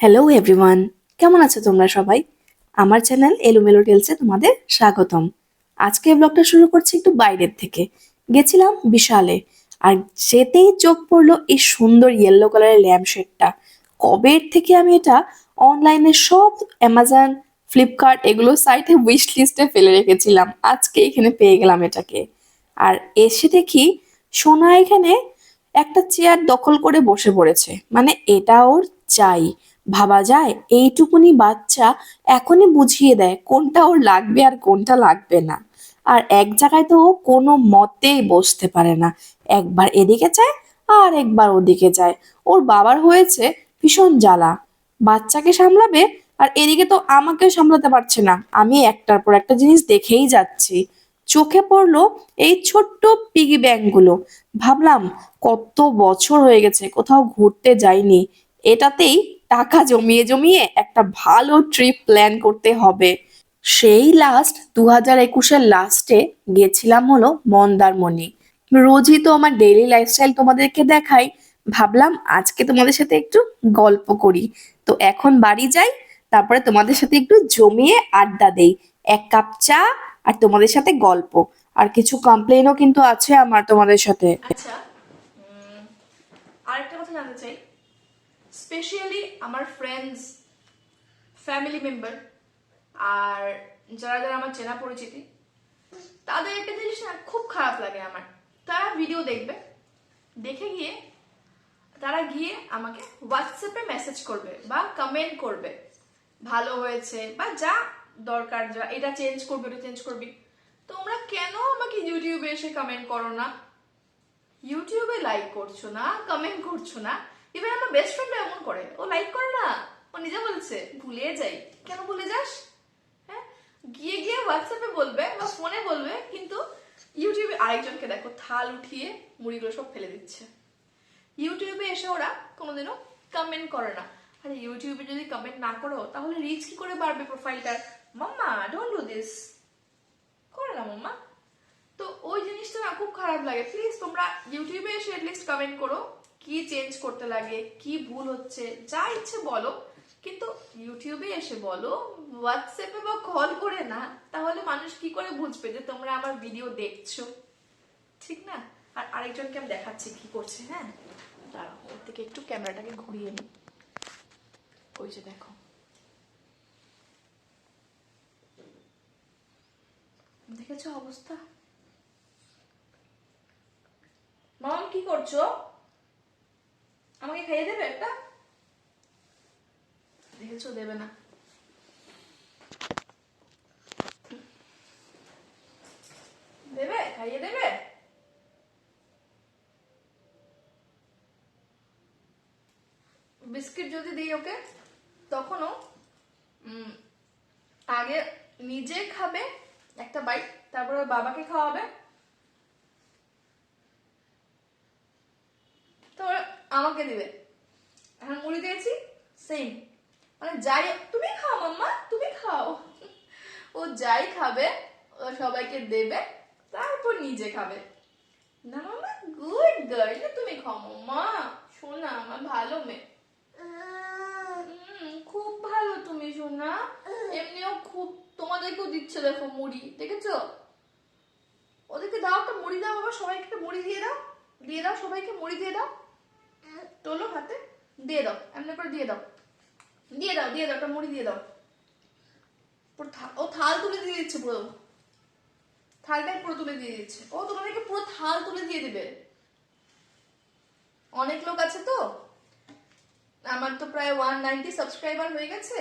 Hello everyone কেমন আছো তোমরা সবাই? আমার চ্যানেল এলোমেলো টেলসে তোমাদের স্বাগতম। আজকে ব্লগটা শুরু করছি একটু বাইরের থেকে। গেছিলাম বিশালে, আর যেতেই চোখ পড়ল এই সুন্দর ইয়েলো কালারের ল্যাম্প শেডটা কবের থেকে আমি এটা অনলাইনে সব অ্যামাজন ফ্লিপকার্ট এগুলো সাইটে উইশ লিস্টে ফেলে রেখেছিলাম। আজকে এখানে পেয়ে গেলাম এটাকে। আর এসে দেখি সোনা এখানে একটা চেয়ার দখল করে বসে পড়েছে। মানে এটা ওর চাই। ভাবা যায়, এইটুকুনি বাচ্চা এখনই বুঝিয়ে দেয় কোনটা ওর লাগবে আর কোনটা লাগবে না। আর এক জায়গায় তো ও কোনো মতেই বসতে পারে না। একবার এদিকে চায় আর একবার ওদিকে যায়। ওর বাবার হয়েছে ভীষণ জ্বালা। বাচ্চাকে সামলাবে আর এদিকে তো আমাকেও সামলাতে পারছে না। আমি একটার পর একটা জিনিস দেখেই যাচ্ছি। চোখে পড়ল এই ছোট্ট পিগি ব্যাংকগুলো ভাবলাম, কত বছর হয়ে গেছে, কোথাও ঘুরতে যাইনি। এটাতেই টাকা জমিয়ে জমিয়ে একটা ভালো ট্রিপ প্ল্যান করতে হবে। সেই লাস্ট দু হাজার একুশের লাস্টে গেছিলাম হলো মন্দারমণি। রোজই তো আমার ডেইলি লাইফস্টাইল তোমাদেরকে দেখাই। ভাবলাম আজকে তোমাদের সাথে একটু গল্প করি। তো এখন বাড়ি যাই, তারপরে তোমাদের সাথে একটু জমিয়ে আড্ডা দেই। এক কাপ চা আর তোমাদের সাথে গল্প। আর কিছু কমপ্লেনও কিন্তু আছে আমার তোমাদের সাথে। আচ্ছা আরেকটা কথা জানতে চাই। স্পেশালি আমার ফ্রেন্ডস ফ্যামিলি মেম্বার আর যারা যারা আমার চেনা পরিচিতি, তাদের একটা জিনিস না খুব খারাপ লাগে আমার। তারা ভিডিও দেখবে, দেখে গিয়ে, তারা গিয়ে আমাকে হোয়াটসঅ্যাপে মেসেজ করবে বা কমেন্ট করবে। ভালো হয়েছে বা যা দরকার, যা এটা চেঞ্জ করবে এটা চেঞ্জ করবি। তোমরা কেন আমাকে ইউটিউবে এসে কমেন্ট করো না? ইউটিউবে লাইক করছ না কমেন্ট করছ না? ইভেন আমার বেস্ট ফ্রেন্ড এমন করে। ও লাইক করে না। ও নিজে বলছে ভুলে যাই। কেন ভুলে যাস? হ্যাঁ? গিয়ে গিয়ে হোয়াটসঅ্যাপে বলবে বা ফোনে বলবে, কিন্তু ইউটিউবে আরেকজনকে দেখো, থাল উঠিয়ে মুড়িগুলো সব ফেলে দিচ্ছে। ইউটিউবে এসে ওরা কোনোদিনও কমেন্ট করে না। আরে ইউটিউবে যদি কমেন্ট না করো, তাহলে রিচ কি করে বাড়বে প্রোফাইলটার মাম্মা ডোন্ট ডু দিস করে না, মাম্মা। তো ওই জিনিসটা না খুব খারাপ লাগে। প্লিজ তোমরা ইউটিউবে এসে লিস্ট কমেন্ট করো। কি চেঞ্জ করতে লাগে, কি ভুল হচ্ছে, যা ইচ্ছে বলো। কিন্তু ইউটিউবে এসে বলো হোয়াটসঅ্যাপে বা কল করে না, তাহলে মানুষ কি করে বুঝবে যে তোমরা আমার ভিডিও দেখছ? ঠিক না? আর আরেকজনকে আমি দেখাচ্ছি কি করছে হ্যাঁ? দাঁড়াও, ওর থেকে একটু ক্যামেরাটাকে ঘুরিয়ে নিই। ওই যে দেখো। দেখেছ অবস্থা? মাম, কি করছ? আমাকে খাইয়ে দেবে একটা? দেখেছ, দেবে না। দেবে? খাইয়ে দেবে? বিস্কিট যদি দিই ওকে, তখনও আগে নিজে খাবে, একটা বাইট, তারপরে বাবাকে খাওয়াবে। তো আমাকে দিবে। এখন মুড়ি দিয়েছি সেম মানে যাই, তুমি খাও মাম্মা, তুমি খাও। ও যাই খাবে, ও সবাইকে দেবে, তারপর নিজে খাবে। না মাম্মা গুড গার্ল তুমি খাও মাম্মা। শোনা আমার ভালো মেয়ে। খুব ভালো তুমি, সোনা। এমনিও খুব, তোমাদেরকেও দিচ্ছে দেখো মুড়ি, দেখেছ? ওদেরকে দাও একটা মুড়ি দাও বাবা সবাইকে একটা মুড়ি দিয়ে দাও। দিয়ে দাও, সবাইকে মুড়ি দিয়ে দাও। তোলো হাতে, দিয়ে দাও, এমনি করে দিয়ে দাও। দিয়ে দাও দিয়ে দাও, একটা মুড়ি দিয়ে দাও। ও থাল তুলে দিয়ে দিচ্ছে পুরো। থালটাই পুরো তুলে দিয়ে দিচ্ছে। ও তোমাদেরকে পুরো থাল তুলে দিয়ে দিবে। অনেক লোক আছে তো। আমার তো প্রায় ওয়ান নাইনটি সাবস্ক্রাইবার হয়ে গেছে।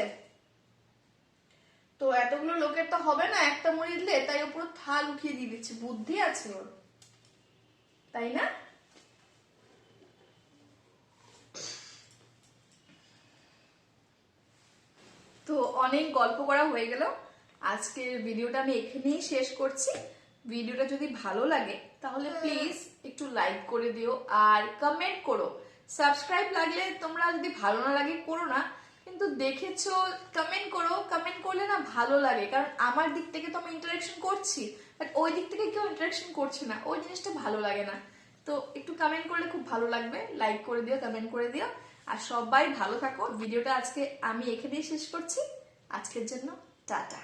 তো এতগুলো লোকের তো হবে না একটা মুড়ি দিলে, তাই ও পুরো থাল উঠিয়ে দিয়ে দিচ্ছে। বুদ্ধি আছে ওর। তাই না তো অনেক গল্প করা হয়ে গেল। আজকের ভিডিওটা আমি এখানেই শেষ করছি। ভিডিওটা যদি ভালো লাগে তাহলে প্লিজ একটু লাইক করে দিও আর কমেন্ট করো। সাবস্ক্রাইব লাগলে তোমরা যদি ভালো না লাগে করো না। কিন্তু দেখেছ কমেন্ট করো। কমেন্ট করলে না ভালো লাগে। কারণ আমার দিক থেকে তো আমি ইন্টারাকশন করছি। বাট ওই দিক থেকে কেউ ইন্টারাকশন করছে না। ওই জিনিসটা ভালো লাগে না। তো একটু কমেন্ট করলে খুব ভালো লাগবে। লাইক করে দিও কমেন্ট করে দিও। আর সবাই ভালো থাকো। ভিডিওটা আজকে আমি এখানেই শেষ করছি। আজকের জন্য টাটা।